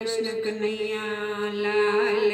कृष्ण कन्हैया लाल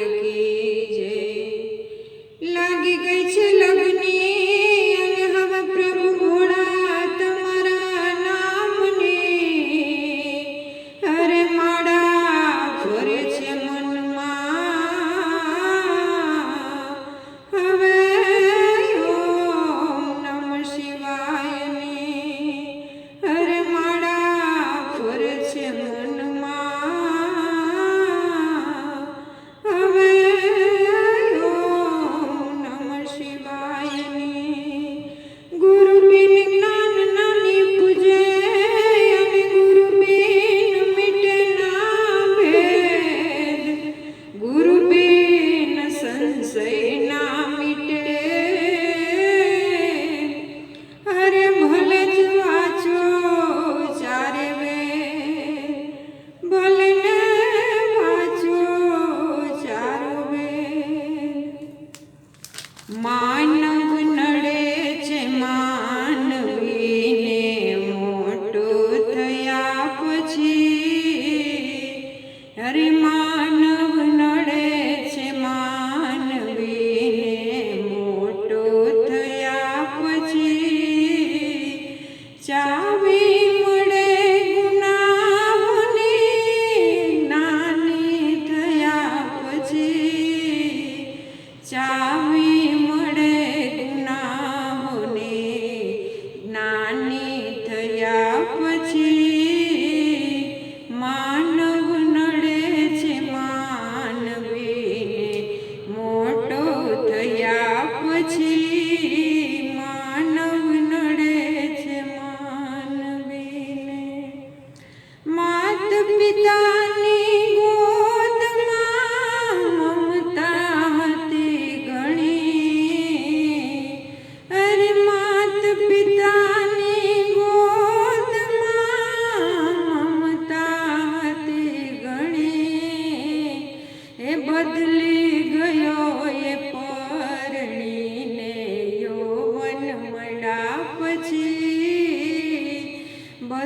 માનવ નડે છે માનવીને મોટું થયા પછી. હરે માનવ નડે છે માનવીને મોટું થયા પછી. ચાવી મળે ગુનાઓની, નાની થયા પછી. ચાવી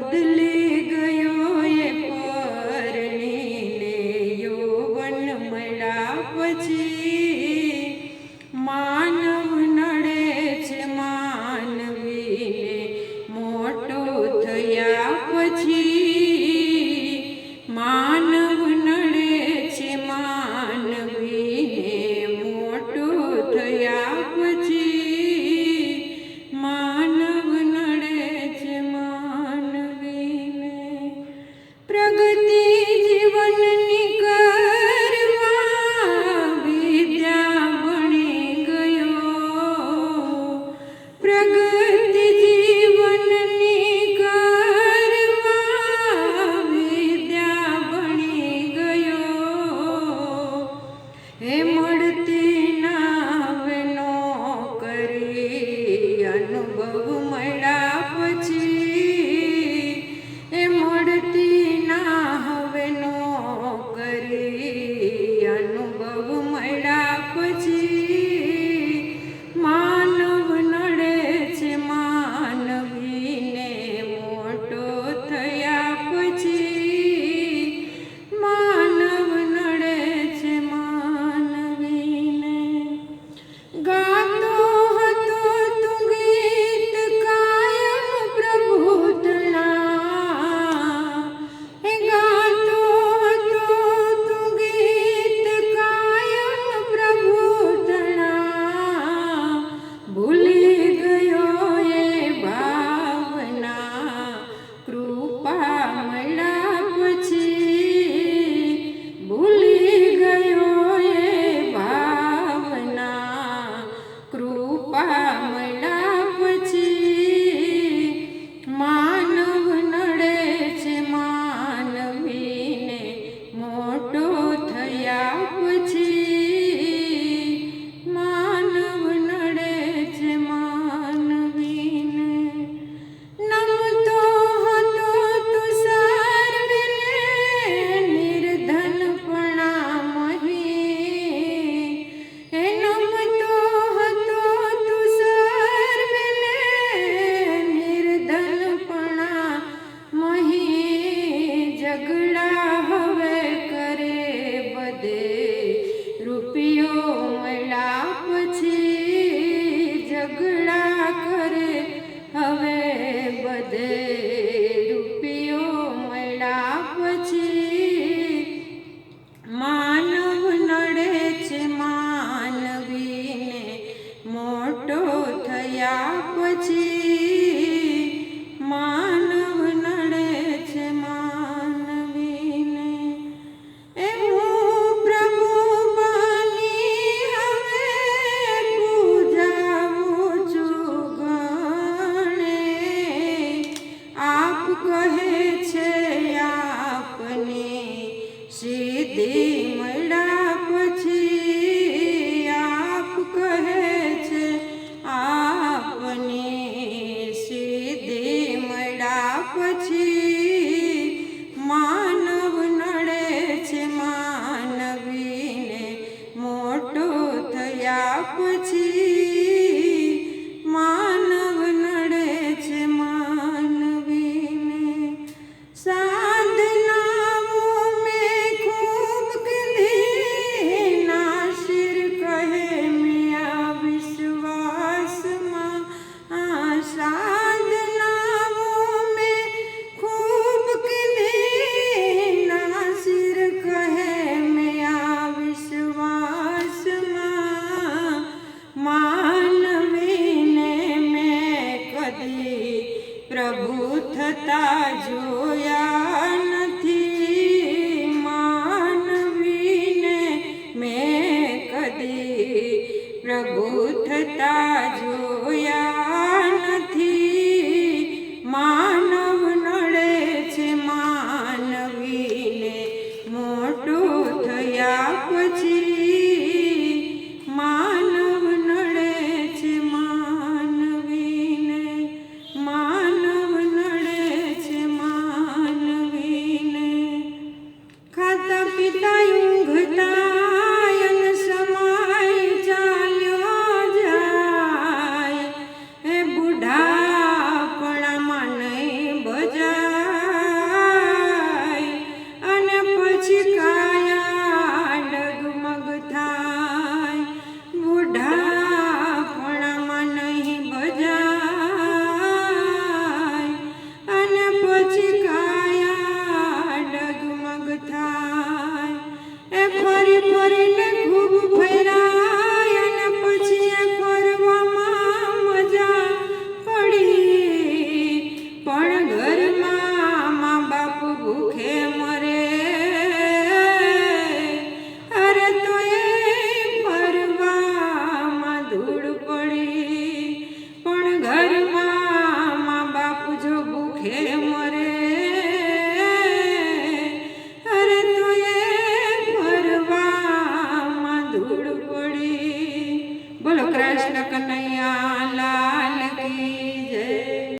बदले થયા પછી પ્રભુ થતા જોયા નથી.